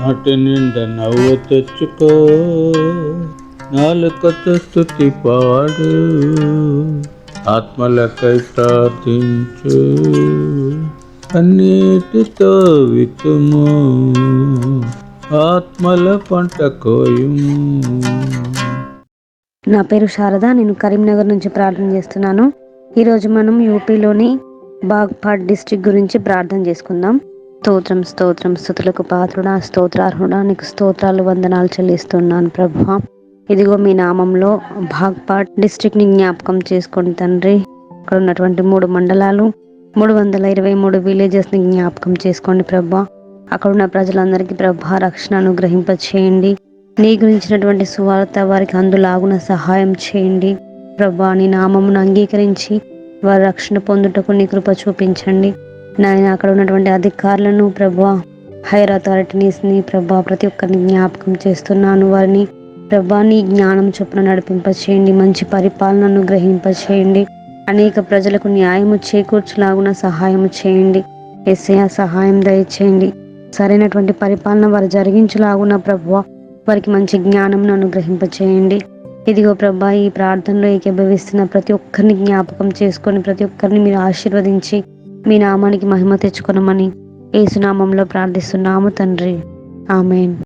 నాటి నిండా నవ్వు తెచ్చుకో. నాలుకతో స్థుతి పాడు. ఆత్మలకై ప్రార్థించు. అన్నిటితో వితుము ఆత్మల పంట కోయుము. నా పేరు శారద నేను కరీంనగర్ నుంచి ప్రార్థన చేస్తున్నాను. ఈరోజు మనం యూపీలోని బాగ్పాట్ డిస్టిక్ గురించి ప్రార్థన చేసుకుందాం. స్తోత్రం స్తోత్రం స్థుతులకు పాత్రుడా స్తోత్రార్హుడా నీకు స్తోత్రాలు వందనాలు చెల్లిస్తున్నాను ప్రభు ఇదిగో మీ నామంలో బాగ్పాట్ డిస్ట్రిక్ట్ని జ్ఞాపకం చేసుకోండి తండ్రి అక్కడ ఉన్నటువంటి మూడు మండలాలు మూడు వందల ఇరవై మూడు విలేజెస్ని జ్ఞాపకం చేసుకోండి ప్రభా అక్కడ ఉన్న ప్రజలందరికీ ప్రభా రక్షణ అనుగ్రహింప చేయండి. నీ గురించినటువంటి సువార్త వారికి అందులాగున సహాయం చేయండి. ప్రభా నీ నామమును అంగీకరించి వారి రక్షణ పొందుటకు నీ కృప చూపించండి. నాయన అక్కడ ఉన్నటువంటి అధికారులను ప్రభా హైర్ అథారిటీస్ని ప్రభా ప్రతి ఒక్కరిని జ్ఞాపకం చేస్తున్నాను. వారిని ప్రభాని జ్ఞానం చొప్పున నడిపింపచేయండి. మంచి పరిపాలనను గ్రహింపచేయండి. అనేక ప్రజలకు న్యాయము చేకూర్చులాగున సహాయం చేయండి. ఎస్ఐ సహాయం దయచేయండి. సరైనటువంటి పరిపాలన వారు జరిగించలాగున ప్రభు వారికి మంచి జ్ఞానంను అనుగ్రహింపచేయండి. ఇదిగో ప్రభా ఈ ప్రార్థనలో ఏకీభవిస్తున్న ప్రతి ఒక్కరిని జ్ఞాపకం చేసుకొని ప్రతి ఒక్కరిని మీరు ఆశీర్వదించి మీ నామానికి మహిమ తెచ్చుకొనమని ఏసునామంలో ప్రార్థిస్తున్నాము తండ్రి. ఆమెన్.